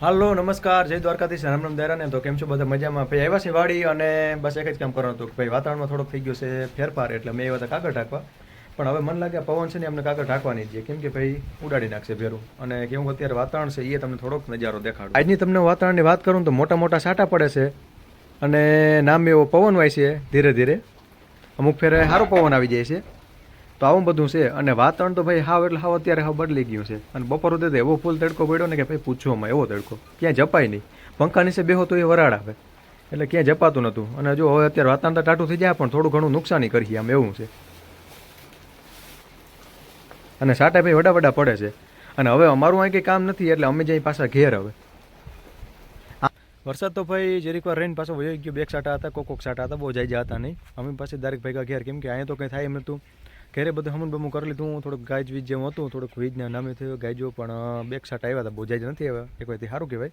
હાલો, નમસ્કાર, જય દ્વારકાધીશ, રામ રામ દેરાને. તો કેમ છો બધા? મજામાં? ભાઈ આવ્યા છે વાડી અને બસ એક જ કામ કરવાનું હતું કે ભાઈ વાતાવરણમાં થોડોક થઈ ગયો છે ફેરફાર, એટલે મેં એવા હતા કાગળ ઢાંકવા. પણ હવે મન લાગે પવન છે ને અમને કાગળ ઢાંકવાની છે. કેમ કે ભાઈ ઉડાડી નાખશે ભેરું. અને કેવું અત્યારે વાતાવરણ છે એ તમને થોડોક નજારો દેખાડો. આજની તમને વાતાવરણની વાત કરું તો મોટા મોટા સાટા પડે છે અને નામ એવો પવન વાય છે ધીરે ધીરે. અમુક ફેરે સારો પવન આવી જાય છે. તો આવું બધું છે. અને વાતાવરણ તો ભાઈ હાવ એટલે હાવ અત્યારે હાવ બદલી ગયું છે. અને બપોર સુધી એવો ફૂલ તડકો પડ્યો ને કે ભાઈ પૂછવામાં એવો તડકો. ક્યાંય જપાય નહીં. પંખા નીચે બેહો તો એ વરાળ આવે. એટલે ક્યાંય જપાતું નહોતું. અને જો હવે અત્યારે વાતાવરણ તો ટાટું થઈ જાય, પણ થોડું ઘણું નુકસાની કરીએ આમ એવું છે. અને સાટા ભાઈ વડા વડા પડે છે. અને હવે અમારું અહીં કંઈ કામ નથી, એટલે અમે જઈ પાછા ઘેર હવે. વરસાદ તો ભાઈ જરીક વાર રહીને પાછો વહી ગયો. બેક સાટા હતા, કોક કોક સાટા હતા, બહુ જાય જતા નહીં. અમે પાસે દરેક ભેગા ઘેર. કેમ કે અહીંયા તો કંઈ થાય એમ નહોતું. ઘેરે બધું હમણ બમું કરી લીધું. થોડુંક ગાજ વીજ જેવું હતું, થોડુંક વીજના નામે થયું ગાયજો પણ બેક સાટ આવ્યા હતા બોજાજ નથી આવ્યા. એક વાયથી સારું કહેવાય.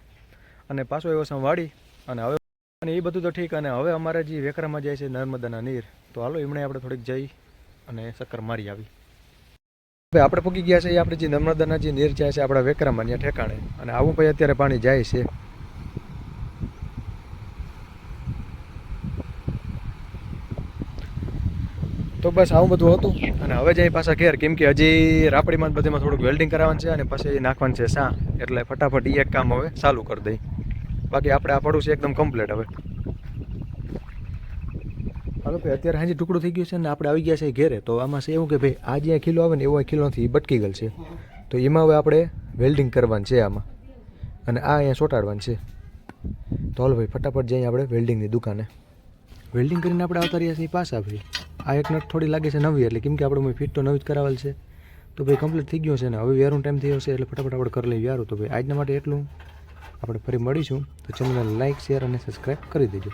અને પાછો એવો સમ વાળી અને હવે, અને એ બધું તો ઠીક, અને હવે અમારે જે વેકરામાં જાય છે નર્મદાના નીર, તો હાલો એમણે આપણે થોડીક જઈ અને ચક્કર મારી આવી. ભાઈ આપણે પૂકી ગયા છે આપણે જે નર્મદાના જે નીર જાય છે, આપણા વેકરામાં ત્યાં ઠેકાણે. અને આવું ભાઈ અત્યારે પાણી જાય છે. તો બસ આવું બધું હતું. અને હવે જઈ પાછા ઘેર, કેમ કે હજી રાપડીમાં બધીમાં થોડુંક વેલ્ડિંગ કરાવવાનું છે અને પછી નાખવાનું છે સા. એટલે ફટાફટ એ એક કામ હવે ચાલુ કરી દઈ. બાકી આપણે આ પડું છે એકદમ કમ્પ્લીટ હવે. હાલો ભાઈ, અત્યારે હાજી ટુકડું થઈ ગયું છે ને આપણે આવી ગયા છે ઘેરે. તો આમાં એવું કે ભાઈ, આ જ્યાં ખીલો આવે ને એવો ખીલો નથી એ બટકી ગયેલ છે. તો એમાં હવે આપણે વેલ્ડિંગ કરવાનું છે આમાં. અને આ અહીંયા ચોંટાડવાનું છે. તો હાલો ભાઈ, ફટાફટ જઈએ આપણે વેલ્ડિંગની દુકાને. વેલ્ડિંગ કરીને આપણે આવતા રહ્યા છીએ પાછા ભાઈ આ એક નટ થોડી લાગે છે નવી, એટલે કેમ કે આપણે મેં ફિટ તો નવી જ કરાવેલ છે. તો ભાઈ કમ્પ્લીટ થઈ ગયું છે ને? હવે વ્યારું ટાઈમ થયો છે એટલે ફટાફટ આપણે કરી લઈએ વ્યારું. તો ભાઈ આજના માટે એટલું. આપણે ફરી મળીશું. તો ચેનલને લાઇક શેર અને સબસ્ક્રાઈબ કરી દેજો.